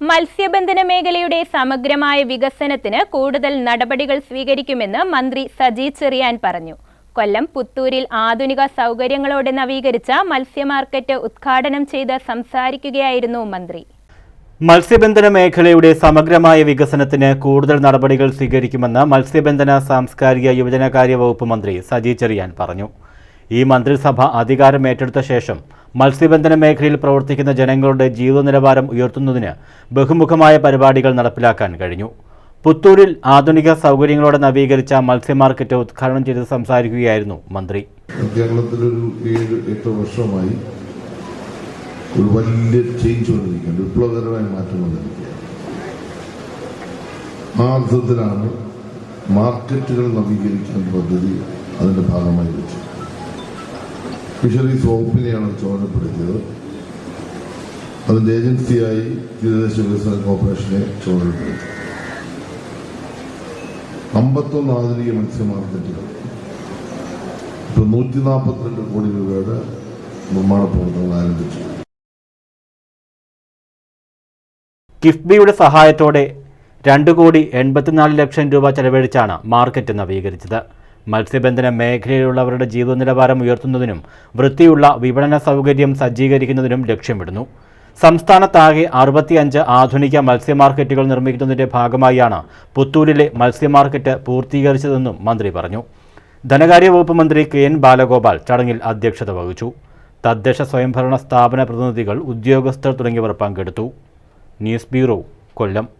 മത്സ്യബന്ധന മേഖലയുടെ സമഗ്രമായ വികസനത്തിന് കൂടുതൽ നടപടികൾ സ്വീകരിക്കുമെന്ന് മന്ത്രി സജി ചെറിയാൻ പറഞ്ഞു. കൊല്ലം പുത്തൂരിൽ ആധുനിക സൗകര്യങ്ങളോടെ നവീകരിച്ച മത്സ്യമാർക്കറ്റ് ഉദ്ഘാടനം ചെയ്ത് സംസാരിക്കുകയായിരുന്നു മന്ത്രി. മത്സ്യബന്ധന മേഖലയുടെ സമഗ്രമായ വികസനത്തിന് കൂടുതൽ നടപടികൾ സ്വീകരിക്കുമെന്ന് മത്സ്യബന്ധന സാംസ്കാരിക യുവജനകാര്യ വകുപ്പ് മന്ത്രി സജി ചെറിയാൻ പറഞ്ഞു. ഈ മന്ത്രിസഭ അധികാരമേറ്റെടുത്ത ശേഷം മത്സ്യബന്ധന മേഖലയിൽ പ്രവർത്തിക്കുന്ന ജനങ്ങളുടെ ജീവിത നിലവാരം ഉയർത്തുന്നതിന് ബഹുമുഖമായ പരിപാടികൾ നടപ്പിലാക്കാൻ കഴിഞ്ഞു. പുത്തൂരിൽ ആധുനിക സൗകര്യങ്ങളോടെ നവീകരിച്ച മത്സ്യ മാർക്കറ്റ് ഉദ്ഘാടനം ചെയ്ത് സംസാരിക്കുകയായിരുന്നു മന്ത്രി. കേരളത്തിലൊരു ഏഴ് എട്ട് വർഷമായി ഒരു വലിയ ചേഞ്ച് വന്നിരിക്കുകയാണ്. വിപ്ലവകരമായ മാറ്റം വന്നിരിക്കുകയാണ്. ആ അർത്ഥത്തിലാണ് മാർക്കറ്റുകൾ നവീകരിക്കുന്ന പദ്ധതി അതിന്റെ ഭാഗമായി വെച്ചത് ഫിഷറീസ് വകുപ്പിനെയാണ് അത് ചുമതലപ്പെടുത്തിയത് അതിന്റെ ഏജൻസിയായി തീരദേശ വികസന കോർപ്പറേഷനെ ചുമതലപ്പെടുത്തി അമ്പത്തൊന്ന് ആധുനിക മത്സ്യ മാർക്കറ്റുകൾ. ഇപ്പൊ നൂറ്റി നാൽപ്പത്തിരണ്ട് കോടി രൂപയുടെ നിർമ്മാണ പ്രവർത്തനങ്ങൾ ആരംഭിച്ചു. കിഫ്ബിയുടെ സഹായത്തോടെ രണ്ട് കോടി എൺപത്തിനാല് ലക്ഷം രൂപ ചെലവഴിച്ചാണ് മാർക്കറ്റ് നവീകരിച്ചത്. മത്സ്യബന്ധന മേഖലയിലുള്ളവരുടെ ജീവിത നിലവാരം ഉയർത്തുന്നതിനും വൃത്തിയുള്ള വിപണന സൗകര്യം സജ്ജീകരിക്കുന്നതിനും ലക്ഷ്യമിടുന്നു. സംസ്ഥാനത്താകെ അറുപത്തിയഞ്ച് ആധുനിക മത്സ്യമാർക്കറ്റുകൾ നിർമ്മിക്കുന്നതിന്റെ ഭാഗമായാണ് പുത്തൂരിലെ മത്സ്യമാർക്കറ്റ് പൂർത്തീകരിച്ചതെന്നും മന്ത്രി പറഞ്ഞു. ധനകാര്യ വകുപ്പ് മന്ത്രി കെ എൻ ബാലഗോപാൽ ചടങ്ങിൽ അധ്യക്ഷത വഹിച്ചു. തദ്ദേശ സ്വയംഭരണ സ്ഥാപന പ്രതിനിധികൾ ഉദ്യോഗസ്ഥർ തുടങ്ങിയവർ പങ്കെടുത്തു. News bureau Kollam.